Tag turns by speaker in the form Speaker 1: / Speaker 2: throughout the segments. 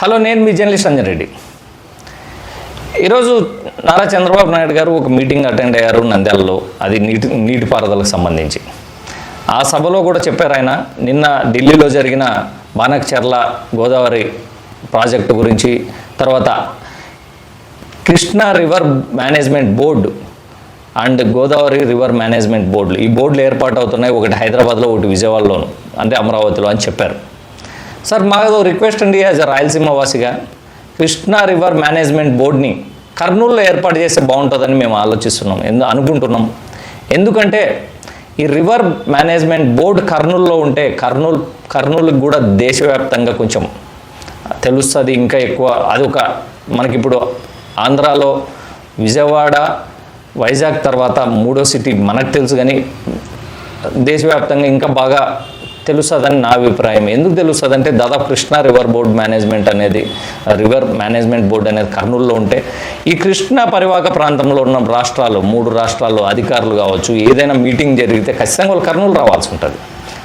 Speaker 1: Hello నేను మీ journalist Anjan Reddy. ఈరోజు నారా చంద్రబాబు నాయుడు గారు ఒక మీటింగ్ అటెండ్ అయ్యారు నంద్యాలలో అది నీటి నీటిపారుదలకు సంబంధించి. ఆ సభలో కూడా చెప్పారు ఆయన నిన్న ఢిల్లీలో జరిగిన బానక్చర్ల గోదావరి ప్రాజెక్టు గురించి తర్వాత Krishna river management board and Godavari river management బోర్డులు ఈ బోర్డులు ఏర్పాటు అవుతున్నాయి ఒకటి హైదరాబాద్లో ఒకటి విజయవాడలోను అంటే అమరావతిలో అని చెప్పారు. సార్ మాకు రిక్వెస్ట్ అండి యాజ్ రాయలసీమ వాసిగా. కృష్ణా రివర్ మేనేజ్మెంట్ బోర్డ్ని కర్నూలులో ఏర్పాటు చేస్తే బాగుంటుందని మేము ఆలోచిస్తున్నాం ఎందు అనుకుంటున్నాం. ఎందుకంటే ఈ రివర్ మేనేజ్మెంట్ బోర్డు కర్నూలులో ఉంటే కర్నూలు కర్నూలుకి కూడా దేశవ్యాప్తంగా కొంచెం తెలుస్తుంది ఇంకా ఎక్కువ. అదొక మనకిప్పుడు ఆంధ్రాలో విజయవాడ వైజాగ్ తర్వాత మూడో సిటీ మనకు తెలుసు కానీ దేశవ్యాప్తంగా ఇంకా బాగా తెలుస్తుందని నా అభిప్రాయం. ఎందుకు తెలుస్తుంది అంటే దాదాపు కృష్ణా రివర్ బోర్డ్ మేనేజ్మెంట్ అనేది రివర్ మేనేజ్మెంట్ బోర్డు అనేది కర్నూలులో ఉంటే ఈ కృష్ణా పరివాహక ప్రాంతంలో ఉన్న రాష్ట్రాలు మూడు రాష్ట్రాల్లో అధికారులు కావచ్చు ఏదైనా మీటింగ్ జరిగితే ఖచ్చితంగా వాళ్ళు కర్నూలు రావాల్సి ఉంటుంది.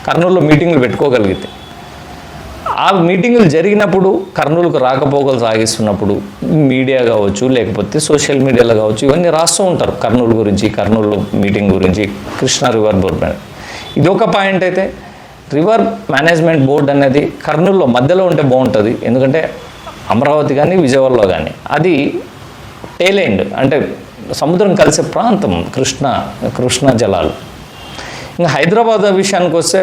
Speaker 1: కర్నూలులో మీటింగ్లు పెట్టుకోగలిగితే. ఆ మీటింగులు జరిగినప్పుడు కర్నూలుకు రాకపోకలు సాగిస్తున్నప్పుడు మీడియా కావచ్చు లేకపోతే సోషల్ మీడియాలో కావచ్చు ఇవన్నీ రాస్తూ ఉంటారు. కర్నూలు గురించి కర్నూలు మీటింగ్ గురించి కృష్ణా రివర్ బోర్డ్ ఇది ఒక పాయింట్ అయితే రివర్ మేనేజ్మెంట్ బోర్డ్ అనేది కర్నూలులో మధ్యలో ఉంటే బాగుంటుంది. ఎందుకంటే అమరావతి కానీ విజయవాడలో కానీ అది టేలెండ్ అంటే సముద్రం కలిసే ప్రాంతం కృష్ణ కృష్ణా జలాలు. ఇంకా హైదరాబాద్ విషయానికి వస్తే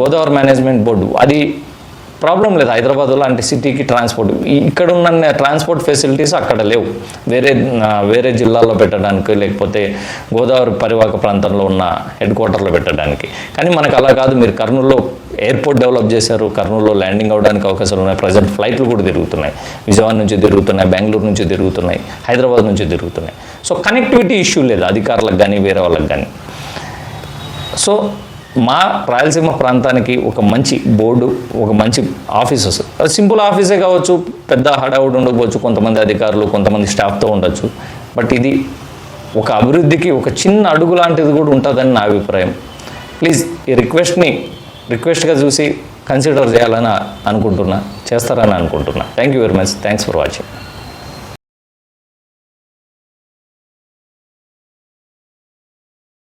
Speaker 1: గోదావరి మేనేజ్మెంట్ బోర్డు అది ప్రాబ్లం లేదు. హైదరాబాద్ లాంటి సిటీకి ట్రాన్స్పోర్ట్. ఇక్కడ ఉన్న ట్రాన్స్పోర్ట్ ఫెసిలిటీస్ అక్కడ లేవు. వేరే వేరే జిల్లాల్లో పెట్టడానికి లేకపోతే గోదావరి పరివాహక ప్రాంతంలో ఉన్న హెడ్ క్వార్టర్లో పెట్టడానికి. కానీ మనకు అలా కాదు. మీరు కర్నూలులో ఎయిర్పోర్ట్ డెవలప్ చేశారు. కర్నూలులో ల్యాండింగ్ అవడానికి అవకాశాలు ఉన్నాయి. ప్రజెంట్ ఫ్లైట్లు కూడా తిరుగుతున్నాయి. విజయవాడ నుంచి తిరుగుతున్నాయి. బెంగళూరు నుంచి తిరుగుతున్నాయి. హైదరాబాద్ నుంచి తిరుగుతున్నాయి. సో కనెక్టివిటీ ఇష్యూ లేదు. అధికారులకు కానీ వేరే వాళ్ళకి కానీ సో మా రాయలసీమ ప్రాంతానికి ఒక మంచి బోర్డు ఒక మంచి ఆఫీసెస్ సింపుల్ ఆఫీసే కావచ్చు పెద్ద హడావుడు ఉండకపోవచ్చు కొంతమంది అధికారులు కొంతమంది స్టాఫ్తో ఉండొచ్చు. బట్ ఇది ఒక అభివృద్ధికి ఒక చిన్న అడుగు లాంటిది కూడా ఉంటుందని నా అభిప్రాయం. ప్లీజ్ ఈ రిక్వెస్ట్ని రిక్వెస్ట్గా చూసి కన్సిడర్ చేయాలని అనుకుంటున్నా చేస్తారని అనుకుంటున్నా. Thank you very much thanks for watching